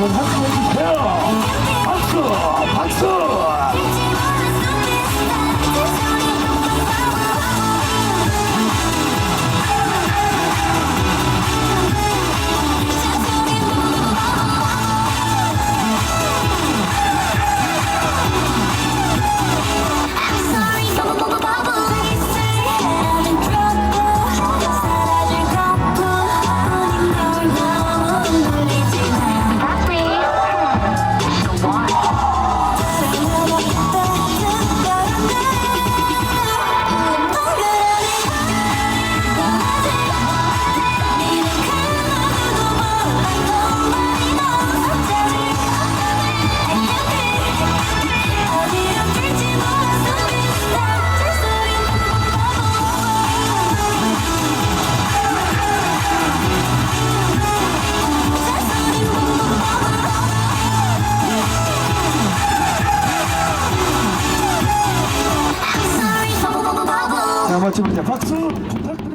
한번 박수 해주세요. 자, 멋집니다. 박수 부탁드립니다.